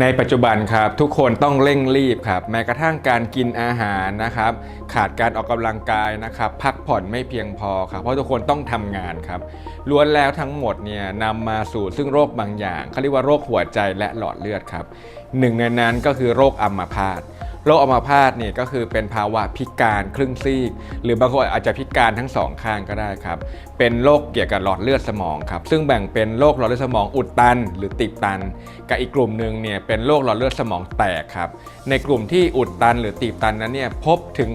ในปัจจุบันครับทุกคนต้องเร่งรีบครับแม้กระทั่งการกินอาหารนะครับ ขาดการออกกำลังกายนะครับ พักผ่อนไม่เพียงพอครับเพราะทุกคนต้องทำงานครับล้วนแล้วทั้งหมดเนี่ยนำมาสู่ซึ่งโรคบางอย่างเขาเรียกว่าโรคหัวใจและหลอดเลือดครับหนึ่งในนั้นก็คือโรคอัมพาต โรคอัมพาตเนี่ยก็คือเป็นภาวะพิการครึ่งซีก หรือบางคนอาจจะพิการทั้งสองข้างก็ได้ครับ เป็นโรคเกี่ยวกับหลอดเลือดสมองครับ ซึ่งแบ่งเป็นโรคหลอดเลือดสมองอุดตัน หรือติดตัน กับอีกกลุ่มหนึ่งเนี่ยเป็นโรคหลอดเลือดสมองแตกครับ ในกลุ่มที่อุดตันหรือตีบตันนั้นเนี่ยพบถึง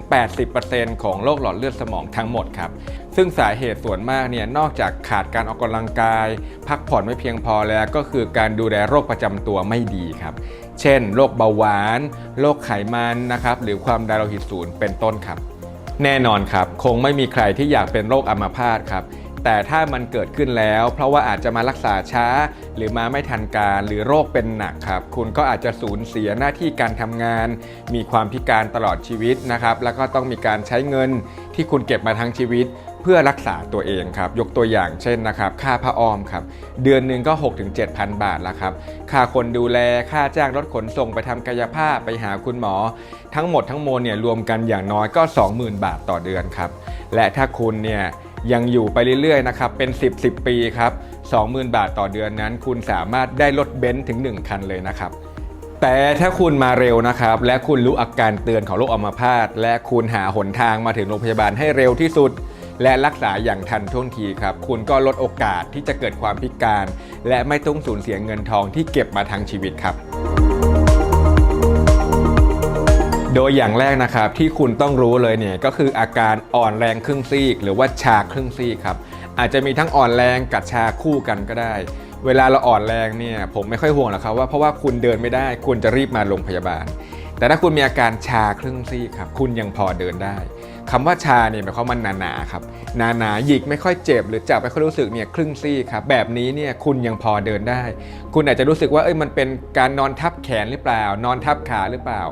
80%ของโรคหลอดเลือดสมองทั้งหมดครับซึ่งสาเหตุส่วนมากเนี่ยนอกจากขาดการออกกำลังกาย พักผ่อนไม่เพียงพอแล้วก็คือการดูแลโรคประจำตัวไม่ดีครับ เช่นโรคเบาหวาน โรคไขมันนะครับหรือความดันโลหิตสูงเป็นต้นครับ แน่นอนครับ คงไม่มีใครที่อยากเป็นโรคอัมพาตครับแต่ถ้ามันเกิดขึ้นแล้ว เพราะว่าอาจจะมารักษาช้า หรือมาไม่ทันการหรือโรคเป็นหนักครับ คุณก็อาจจะสูญเสียหน้าที่การทำงาน มีความพิการตลอดชีวิตนะครับ แล้วก็ต้องมีการใช้เงินที่คุณเก็บมาทั้งชีวิต เพื่อรักษาตัวเองครับ ยกตัวอย่างเช่นนะครับค่าผ้าอ้อมครับเดือนหนึ่งก็ 6-7,000 บาทแล้วครับค่าคนดูแลค่าจ้างรถขนส่งไปทำกายภาพไปหาคุณหมอ ทั้งหมดทั้งมวลเนี่ยรวมกันอย่างน้อยก็ 20,000 บาทต่อเดือนครับและถ้าคุณเนี่ยยังอยู่ไปเรื่อยๆนะครับเป็น 10 10 ปีครับ 20,000 บาทต่อเดือนนั้น คุณสามารถได้รถเบนซ์ถึง 1 คันเลยนะครับแต่ถ้าคุณมาเร็วนะครับ และคุณรู้อาการเตือนของโรคอัมพาตและคุณหาหนทางมาถึงโรงพยาบาลให้เร็วที่สุด และรักษาอย่างทันท่วงทีครับ คุณก็ลดโอกาสที่จะเกิดความพิการ และไม่ต้องสูญเสียเงินทองที่เก็บมาทั้งชีวิตครับโดยอย่างแรกนะครับที่คุณต้องรู้เลยเนี่ยก็คืออาการอ่อนแรงครึ่งซีก หรือว่าชาครึ่งซีกครับอาจจะมีทั้งอ่อนแรงกับชาคู่กันก็ได้ เวลาเราอ่อนแรงเนี่ยผมไม่ค่อยห่วงหรอกครับว่าเพราะว่าคุณเดินไม่ได้คุณจะรีบมาโรงพยาบาล แต่ถ้าคุณมีอาการชาครึ่งซีกครับคุณยังพอเดินได้ คำว่าชาเนี่ยหมายความว่ามันหนาๆครับหนาๆหยิกไม่ค่อยเจ็บ หรือจับไม่ค่อยรู้สึกเนี่ยครึ่งซีกครับแบบนี้เนี่ยคุณยังพอเดินได้ คุณอาจจะรู้สึกว่าเอ้ยมันเป็นการนอนทับแขนหรือเปล่า นอนทับขาหรือเปล่า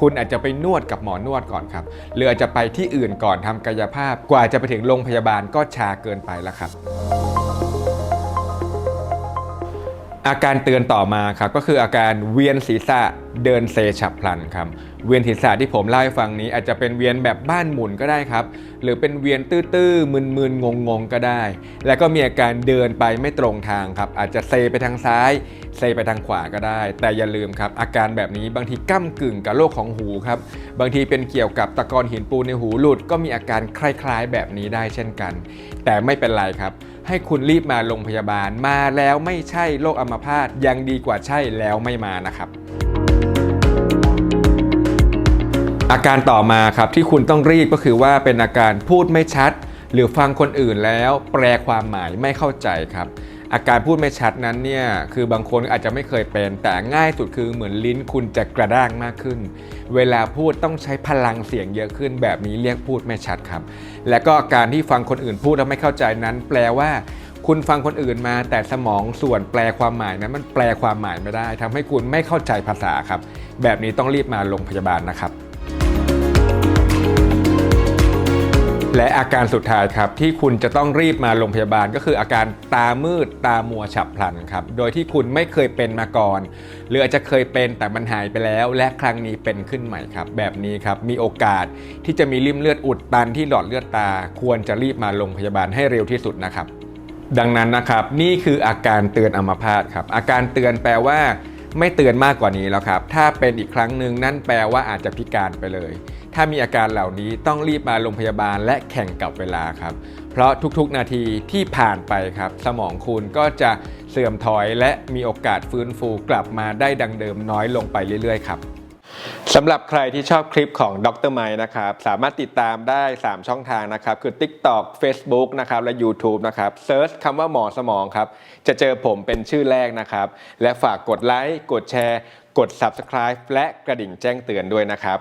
คุณอาจจะไปนวดกับหมอนวดก่อนครับหรืออาจจะไปที่อื่นก่อนทำกายภาพ กว่าจะไปถึงโรงพยาบาลก็ชาเกินไปแล้วครับอาการเตือนต่อมาครับก็คืออาการเวียนศีรษะ เดินเซฉับพลันครับ เวียนศีรษะที่ผมเล่าให้ฟังนี้อาจจะเป็นเวียนแบบบ้านหมุนก็ได้ครับ หรือเป็นเวียนตื้อๆมึนๆงงๆก็ได้ แล้วก็มีอาการเดินไปไม่ตรงทางครับ อาจจะเซไปทางซ้าย เซไปทางขวาก็ได้ แต่อย่าลืมครับ อาการแบบนี้บางทีก้ากึ่งกับโรคของหูครับ บางทีเป็นเกี่ยวกับตะกอนหินปูนในหูหลุด ก็มีอาการคล้ายๆ แบบนี้ได้เช่นกัน แต่ไม่เป็นไรครับให้คุณรีบมาโรงพยาบาลมาแล้วไม่ใช่โรคอัมพาตยังดีกว่าใช่แล้วไม่มานะครับ อาการต่อมาครับที่คุณต้องรีบก็คือว่าเป็นอาการพูดไม่ชัด หรือฟังคนอื่นแล้วแปลความหมายไม่เข้าใจครับ อาการพูดไม่ชัดนั้นเนี่ยคือบางคนอาจจะไม่เคยเป็น แต่ง่ายสุดคือเหมือนลิ้นคุณจะกระด้างมากขึ้น เวลาพูดต้องใช้พลังเสียงเยอะขึ้น แบบนี้เรียกพูดไม่ชัดครับ และก็การที่ฟังคนอื่นพูดแล้วไม่เข้าใจนั้น แปลว่าคุณฟังคนอื่นมา แต่สมองส่วนแปลความหมายนั้นมันแปลความหมายไม่ได้ทำให้คุณไม่เข้าใจภาษาครับ แบบนี้ต้องรีบมาโรงพยาบาลนะครับ และอาการสุดท้ายครับที่คุณจะต้องรีบมาโรงพยาบาลก็คืออาการตามืดตามัวฉับพลันครับโดยที่คุณไม่เคยเป็นมาก่อน หรืออาจจะเคยเป็นแต่มันหายไปแล้ว และครั้งนี้เป็นขึ้นใหม่ครับ แบบนี้ครับมีโอกาสที่จะมีริมเลือดอุดตันที่หลอดเลือดตา ควรจะรีบมาโรงพยาบาลให้เร็วที่สุดนะครับ ดังนั้นนะครับนี่คืออาการเตือนอัมพาตครับอาการเตือนแปลว่า ไม่เตือนมากกว่านี้แล้วครับ ถ้าเป็นอีกครั้งหนึ่งนั่นแปลว่าอาจจะพิการไปเลย ถ้ามีอาการเหล่านี้ต้องรีบมาโรงพยาบาลและแข่งกับเวลาครับ เพราะทุกๆนาทีที่ผ่านไปครับ สมองคุณก็จะเสื่อมถอยและมีโอกาสฟื้นฟูกลับมาได้ดังเดิมน้อยลงไปเรื่อยๆครับ สำหรับใครที่ชอบคลิปของดรไมนะครับ สามารถติดตามได้ 3 ช่องทางนะครับ คือ TikTok Facebook นะครับ และ YouTube นะครับเซิร์ชคำว่าหมอสมองครับ จะเจอผมเป็นชื่อแรกนะครับ และฝากกดไลค์ กดแชร์ กด Subscribe และกระดิ่งแจ้งเตือนด้วยนะครับ